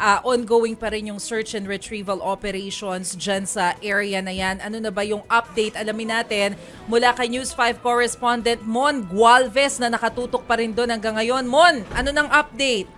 ah, ongoing pa rin yung search and retrieval operations dyan sa area na yan. Ano na ba yung update? Alamin natin mula kay News 5 correspondent Mon Gualvez na nakatutok pa rin doon hanggang ngayon. Mon, ano nang update?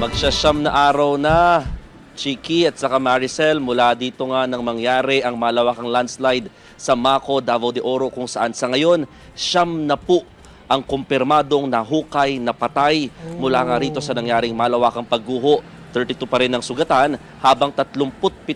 Magsasyam na araw na, Chiki at saka Maricel, mula dito nga nang mangyari ang malawakang landslide sa Mako, Davao de Oro kung saan sa ngayon, siyam na po ang kumpirmadong nahukay, napatay mula nga rito sa nangyaring malawakang pagguho. 32 pa rin ang sugatan habang 37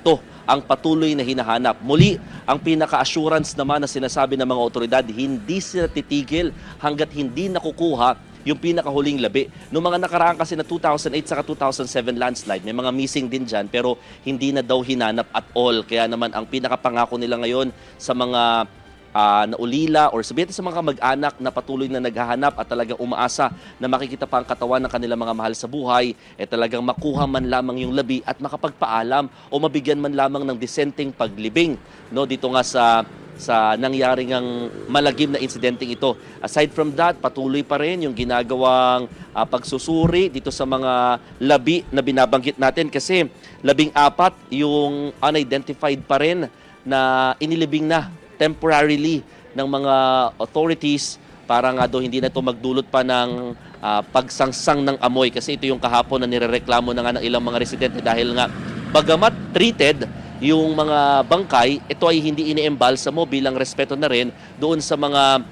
ang patuloy na hinahanap. Muli, ang pinaka-assurance naman na sinasabi ng mga otoridad, hindi sila titigil hanggat hindi nakukuha yung pinakahuling labi. Noong mga nakaraan kasi na 2008 saka 2007 landslide, may mga missing din dyan pero hindi na daw hinanap at all. Kaya naman ang pinakapangako nila ngayon sa mga ah, naulila or sabihin sa mga mag-anak na patuloy na naghahanap at talagang umaasa na makikita pa ang katawan ng kanilang mga mahal sa buhay, eh talagang makuha man lamang yung labi at makapagpaalam o mabigyan man lamang ng disenteng paglibing no dito nga sa sa nangyaring ang malagim na insidenteng ito. Aside from that, patuloy pa rin yung ginagawang ah, pagsusuri dito sa mga labi na binabanggit natin kasi labing apat yung unidentified pa rin na inilibing na temporarily ng mga authorities para nga daw hindi na ito magdulot pa ng ah, pagsangsang ng amoy kasi ito yung kahapon na nirereklamo na nga ng ilang mga residente dahil nga bagamat treated yung mga bangkay, ito ay hindi iniembalsa mo bilang respeto na rin doon sa mga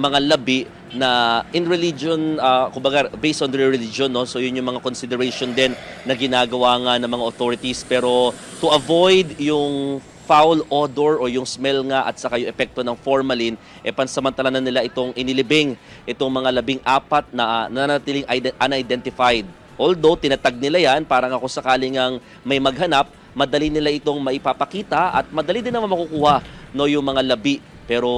mga labi na in religion, uh, kumbaga based on their religion, no? so yun yung mga consideration din na ginagawa nga ng mga authorities. Pero to avoid yung foul odor o yung smell nga at saka yung epekto ng formalin, e pansamantala na nila itong inilibing, itong mga labing apat na nanatiling ide- unidentified. Although tinatag nila yan, parang ako sakaling ang may maghanap, madali nila itong maipapakita at madali din naman makukuha no, yung mga labi. Pero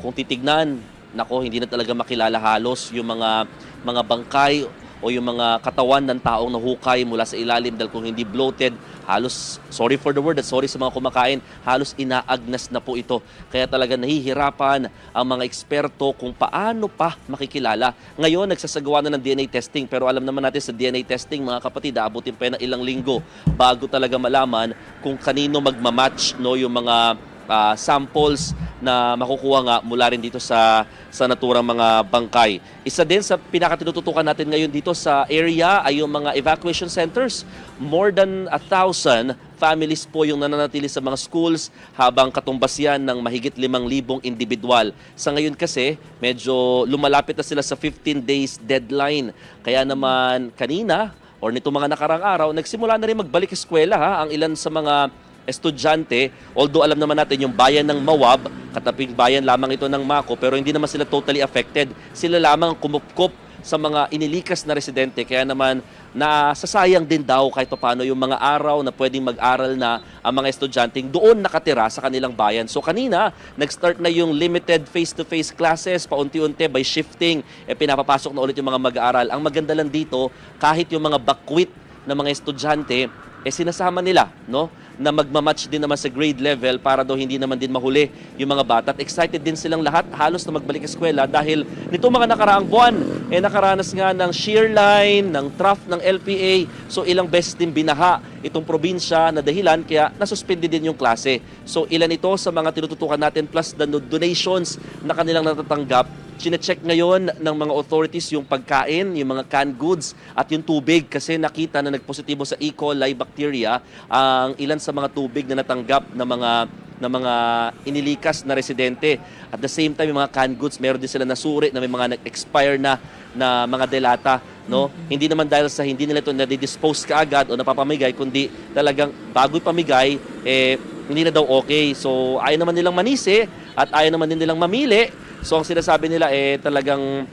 kung titignan, nako hindi na talaga makilala halos yung mga mga bangkay o yung mga katawan ng taong nahukay mula sa ilalim dahil kung hindi bloated, halos, sorry for the word sorry sa mga kumakain, halos inaagnas na po ito. Kaya talaga nahihirapan ang mga eksperto kung paano pa makikilala. Ngayon, nagsasagawa na ng DNA testing pero alam naman natin sa DNA testing, mga kapatid, aabutin pa ng ilang linggo bago talaga malaman kung kanino magmamatch no, yung mga ah, samples na makukuha nga mula rin dito sa sa naturang mga bangkay. Isa din sa pinakatinututukan natin ngayon dito sa area ay yung mga evacuation centers. More than a thousand families po yung nananatili sa mga schools habang katumbas yan ng mahigit 5,000 individual. Sa ngayon kasi, medyo lumalapit na sila sa 15 days deadline. Kaya naman kanina or nito mga nakarang araw, nagsimula na rin magbalik eskwela ha, ang ilan sa mga estudyante, although alam naman natin yung bayan ng Mawab, kataping bayan lamang ito ng Mako, pero hindi naman sila totally affected. Sila lamang ang kumupkop sa mga inilikas na residente. Kaya naman, nasasayang din daw kahit paano yung mga araw na pwedeng mag-aral na ang mga estudyanteng doon nakatira sa kanilang bayan. So kanina, nag-start na yung limited face-to-face classes, paunti-unti by shifting, eh, pinapapasok na ulit yung mga mag-aaral. Ang maganda lang dito, kahit yung mga bakwit na mga estudyante, eh sinasama nila, no? Na magmamatch din naman sa grade level para daw hindi naman din mahuli yung mga bata. At excited din silang lahat halos na magbalik eskwela dahil nito mga nakaraang buwan, eh nakaranas nga ng shear line, ng trough ng LPA. So ilang beses din binaha itong probinsya na dahilan kaya nasuspindi din yung klase. So ilan ito sa mga tinututukan natin plus the donations na kanilang natatanggap Chine-check ngayon ng mga authorities yung pagkain, yung mga canned goods at yung tubig kasi nakita na nagpositibo sa E. coli bacteria ang ilan sa mga tubig na natanggap ng mga na mga inilikas na residente. At the same time, yung mga canned goods, meron din sila nasuri na may mga nag-expire na na mga delata, no? Hindi naman dahil sa hindi nila ito na-dispose kaagad o napapamigay, kundi talagang bago pamigay, eh, hindi na daw okay. So, ayaw naman nilang manisi at ayaw naman din nilang mamili. So, ang sinasabi nila, eh, talagang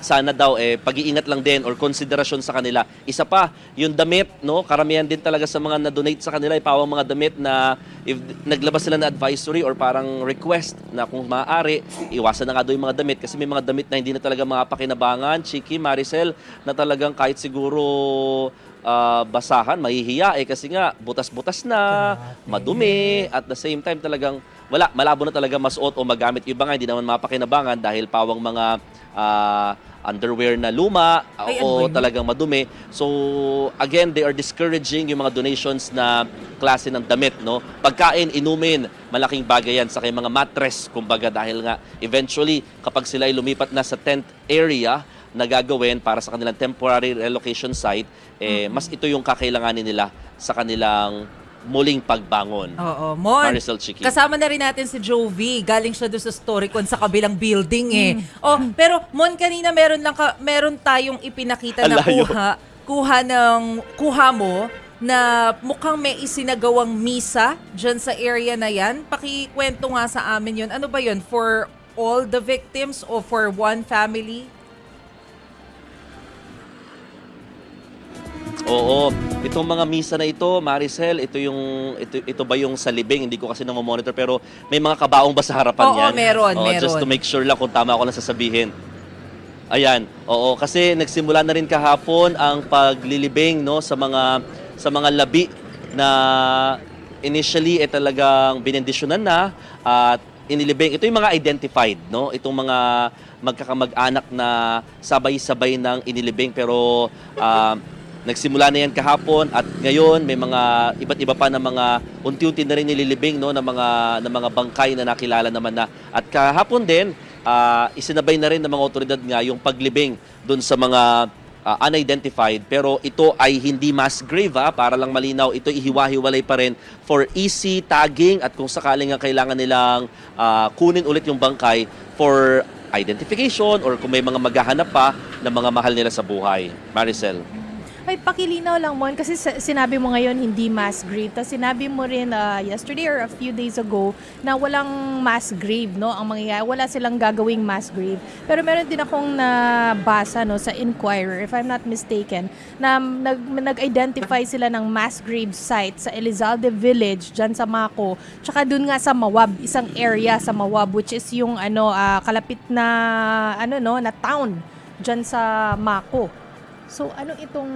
sana daw eh pag-iingat lang din or konsiderasyon sa kanila. Isa pa, yung damit, no? Karamihan din talaga sa mga na-donate sa kanila ay pawang mga damit na if naglabas sila na advisory or parang request na kung maaari, iwasan na nga daw yung mga damit kasi may mga damit na hindi na talaga mga pakinabangan, Chiki, Maricel, na talagang kahit siguro ah, basahan, mahihiya eh kasi nga butas-butas na, madumi, at the same time talagang wala, malabo na talaga masuot o magamit. Iba nga, hindi naman mapakinabangan dahil pawang mga ah, underwear na luma Ay, o ano talagang madumi. So again, they are discouraging yung mga donations na klase ng damit, no? Pagkain, inumin, malaking bagay yan sa kay mga mattress, kumbaga dahil nga eventually kapag sila ay lumipat na sa tent area na gagawin para sa kanilang temporary relocation site, eh, mas ito yung kakailanganin nila sa kanilang muling pagbangon. Oo, Mon. Maricel Chiqui. Kasama na rin natin si Jovi. Galing siya doon sa Storycon sa kabilang building eh. Oh, pero Mon kanina meron lang ka, meron tayong ipinakita na Ang layo. kuha, kuha ng kuha mo na mukhang may isinagawang misa dyan sa area na yan. Pakikwento nga sa amin yun. Ano ba yun? For all the victims o for one family? Oo. Itong mga misa na ito, Maricel, ito yung ito, ito ba yung sa libing? Hindi ko kasi na monitor pero may mga kabaong ba sa harapan Oo, yan? meron, Oo, Just meron. to make sure lang kung tama ako na sasabihin. Ayan. Oo, kasi nagsimula na rin kahapon ang paglilibing no sa mga sa mga labi na initially eh talagang binendisyonan na at inilibing. Ito yung mga identified, no? Itong mga magkakamag-anak na sabay-sabay ng inilibing pero ah, Nagsimula na yan kahapon at ngayon may mga iba't iba pa na mga unti-unti na rin nililibing no ng mga ng mga bangkay na nakilala naman na at kahapon din ah, isinabay na rin ng mga otoridad nga yung paglibing doon sa mga ah, unidentified pero ito ay hindi mass grave ah, para lang malinaw ito ihiwa-hiwalay pa rin for easy tagging at kung sakaling nga kailangan nilang ah, kunin ulit yung bangkay for identification or kung may mga maghahanap pa ng mga mahal nila sa buhay. Maricel. Ay, pakilinaw lang mo, kasi sinabi mo ngayon hindi mass grave. Tapos sinabi mo rin uh, yesterday or a few days ago na walang mass grave, no? Ang mangyayari, wala silang gagawing mass grave. Pero meron din akong nabasa, no, sa Inquirer, if I'm not mistaken, na nag, nag-identify sila ng mass grave site sa Elizalde Village, dyan sa Mako. Tsaka dun nga sa Mawab, isang area sa Mawab, which is yung ano, ah, kalapit na, ano, no, na town dyan sa Mako. So, ano itong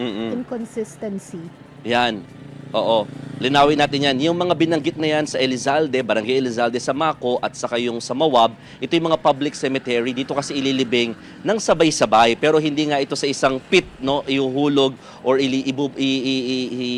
Mm-mm. inconsistency? Yan. Oo. Linawin natin yan. Yung mga binanggit na yan sa Elizalde, Barangay Elizalde sa Mako at saka yung sa Mawab, ito yung mga public cemetery. Dito kasi ililibing ng sabay-sabay. Pero hindi nga ito sa isang pit, no? Ihuhulog or ili, ibu, i, i, i, i,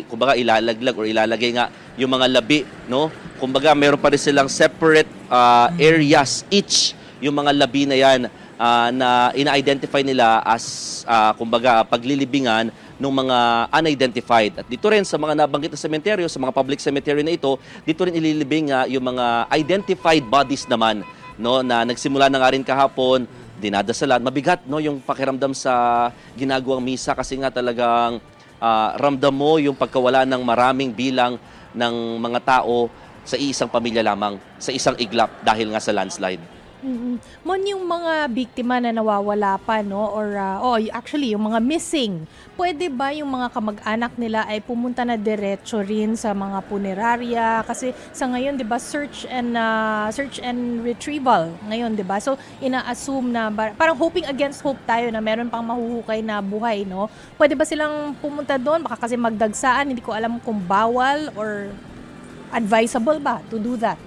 i- kumbaga ilalaglag or ilalagay nga yung mga labi, no? Kumbaga meron pa rin silang separate ah, areas each yung mga labi na yan ah, na ina-identify nila as ah, kumbaga paglilibingan ng mga unidentified. At dito rin sa mga nabanggit na sementeryo, sa mga public cemetery na ito, dito rin ililibing nga yung mga identified bodies naman no na nagsimula na nga rin kahapon dinadasalan mabigat no yung pakiramdam sa ginagawang misa kasi nga talagang ah, ramdam mo yung pagkawala ng maraming bilang ng mga tao sa isang pamilya lamang sa isang iglap dahil nga sa landslide. Mm Mon, yung mga biktima na nawawala pa, no? Or, uh, oh, actually, yung mga missing, pwede ba yung mga kamag-anak nila ay pumunta na diretso rin sa mga punerarya? Kasi sa ngayon, di ba, search and, uh, search and retrieval ngayon, di ba? So, ina-assume na, parang hoping against hope tayo na meron pang mahuhukay na buhay, no? Pwede ba silang pumunta doon? Baka kasi magdagsaan, hindi ko alam kung bawal or advisable ba to do that?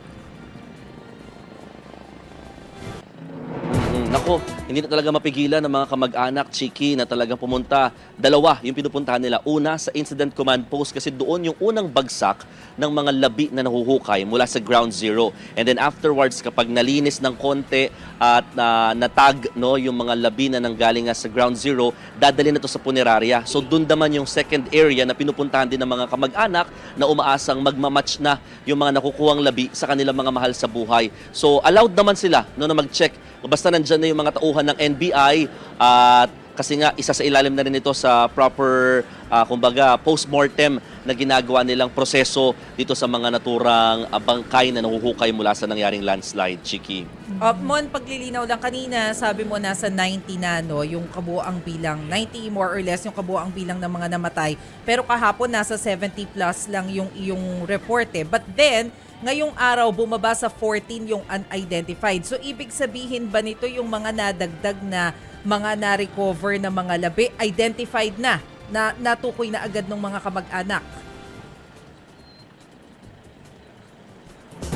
Mm, Nako, hindi na talaga mapigilan ng mga kamag-anak, chiki, na talagang pumunta. Dalawa yung pinupuntahan nila. Una, sa Incident Command Post kasi doon yung unang bagsak ng mga labi na nahuhukay mula sa ground zero. And then afterwards, kapag nalinis ng konti at na natag no, yung mga labi na nanggaling nga sa ground zero, dadali na to sa punerarya. So doon naman yung second area na pinupuntahan din ng mga kamag-anak na umaasang magmamatch na yung mga nakukuhang labi sa kanilang mga mahal sa buhay. So allowed naman sila no, na mag-check Basta nandyan na yung mga tauhan ng NBI at kasi nga isa sa ilalim na rin ito sa proper ah, kumbaga post-mortem na ginagawa nilang proseso dito sa mga naturang ah, bangkay na nahuhukay mula sa nangyaring landslide, Chiki. Uh, paglilinaw lang kanina, sabi mo nasa 90 na, no, yung kabuang bilang, 90 more or less yung kabuang bilang ng mga namatay. Pero kahapon, nasa 70 plus lang yung iyong report eh. But then, ngayong araw, bumaba sa 14 yung unidentified. So, ibig sabihin ba nito yung mga nadagdag na mga na-recover na mga labi, identified na, na natukoy na agad ng mga kamag-anak?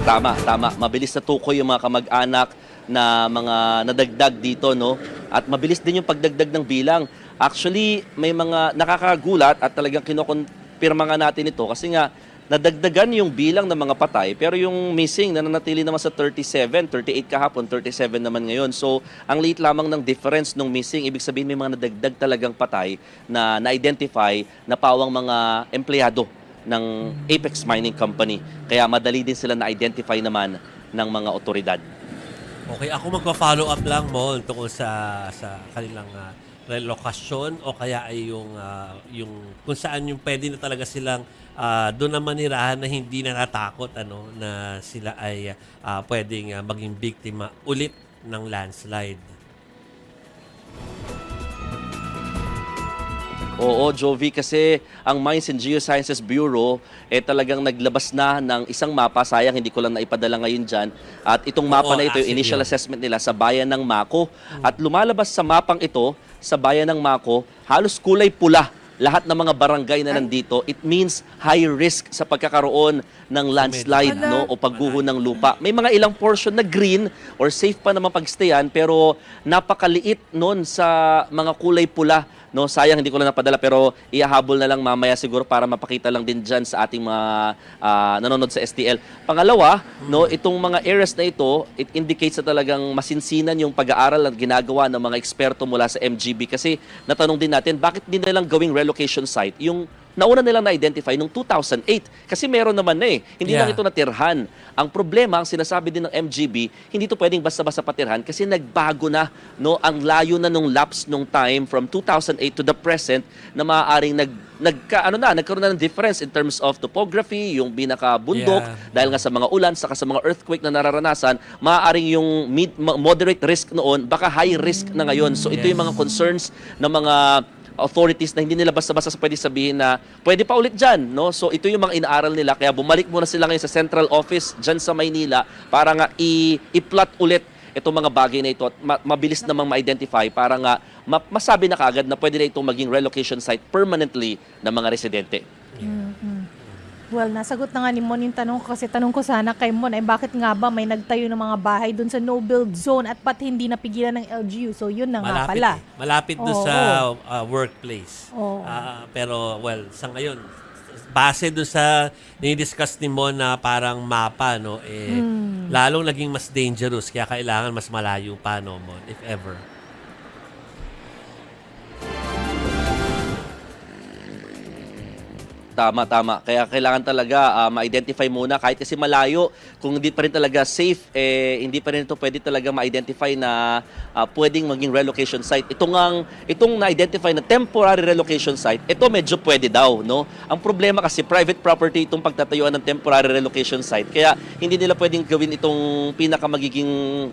Tama, tama. Mabilis na tukoy yung mga kamag-anak na mga nadagdag dito no at mabilis din yung pagdagdag ng bilang. Actually, may mga nakakagulat at talagang kinokonpirma nga natin ito kasi nga nadagdagan yung bilang ng mga patay pero yung missing nananatili naman sa 37, 38 kahapon, 37 naman ngayon. So, ang liit lamang ng difference ng missing, ibig sabihin may mga nadagdag talagang patay na na-identify na pawang mga empleyado ng Apex Mining Company. Kaya madali din sila na-identify naman ng mga otoridad. Okay, ako magpa-follow up lang mo tungkol sa sa kanilang ah, relokasyon o kaya ay yung ah, yung kung saan yung pwede na talaga silang ah, doon na manirahan na hindi na natakot ano na sila ay ah, pwedeng ah, maging biktima ulit ng landslide. Oo, Jovi, kasi ang Mines and Geosciences Bureau eh talagang naglabas na ng isang mapa. Sayang, hindi ko lang naipadala ngayon dyan. At itong mapa Oo, na ito, yung initial yun. assessment nila sa bayan ng Mako. At lumalabas sa mapang ito, sa bayan ng Mako, halos kulay pula lahat ng mga barangay na nandito, it means high risk sa pagkakaroon ng landslide no? o pagguho ng lupa. May mga ilang portion na green or safe pa naman pagstayan pero napakaliit noon sa mga kulay pula no sayang hindi ko lang napadala pero ihahabol na lang mamaya siguro para mapakita lang din diyan sa ating mga ah, nanonood sa STL. Pangalawa, no itong mga areas na ito, it indicates na talagang masinsinan yung pag-aaral at ginagawa ng mga eksperto mula sa MGB kasi natanong din natin bakit din nilang gawing relocation site yung nauna nilang na-identify noong 2008 kasi meron naman na eh. Hindi Yeah. lang ito natirhan. Ang problema, ang sinasabi din ng MGB, hindi ito pwedeng basta-basta patirhan kasi nagbago na no ang layo na nung lapse nung time from 2008 to the present na maaaring nag nagka ano na nagkaroon na ng difference in terms of topography, yung binakabundok Yeah. dahil nga sa mga ulan saka sa mga earthquake na nararanasan, maaaring yung mid, moderate risk noon baka high risk na ngayon. So ito Yes. yung mga concerns ng mga authorities na hindi nila basta-basta pwede sabihin na pwede pa ulit dyan. No? So ito yung mga inaaral nila. Kaya bumalik muna sila ngayon sa central office dyan sa Maynila para nga i- i-plot ulit itong mga bagay na ito at ma- mabilis namang ma-identify para nga ma- masabi na kagad na pwede na itong maging relocation site permanently ng mga residente. Well, nasagot na nga ni Mon yung tanong ko kasi tanong ko sana kay Mon ay bakit nga ba may nagtayo ng mga bahay dun sa no-build zone at pat hindi napigilan ng LGU. So yun na nga Malapit pala. eh. Malapit doon Oo. sa ah, workplace. Oo. Ah, pero well, sa ngayon base doon sa ni-discuss ni Mon na parang mapa no eh Hmm. lalong naging mas dangerous kaya kailangan mas malayo pa no Mon if ever. Tama, tama. Kaya kailangan talaga ah, ma-identify muna kahit kasi malayo. Kung hindi pa rin talaga safe, eh, hindi pa rin ito pwede talaga ma-identify na ah, pwedeng maging relocation site. Itong, ang, itong na-identify na temporary relocation site, ito medyo pwede daw. No? Ang problema kasi private property itong pagtatayuan ng temporary relocation site. Kaya hindi nila pwedeng gawin itong pinaka magiging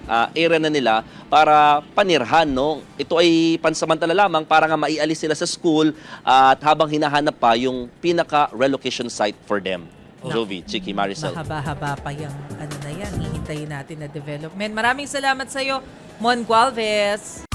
ah, area na nila para panirhan. No? Ito ay pansamantala lamang para nga maialis sila sa school at habang hinahanap pa yung pinaka relocation site for them. Jovi, Chiki, Maricel. Mahaba-haba pa yung ano na yan. Hihintayin natin na development. Maraming salamat sa iyo, Mon Gualvez.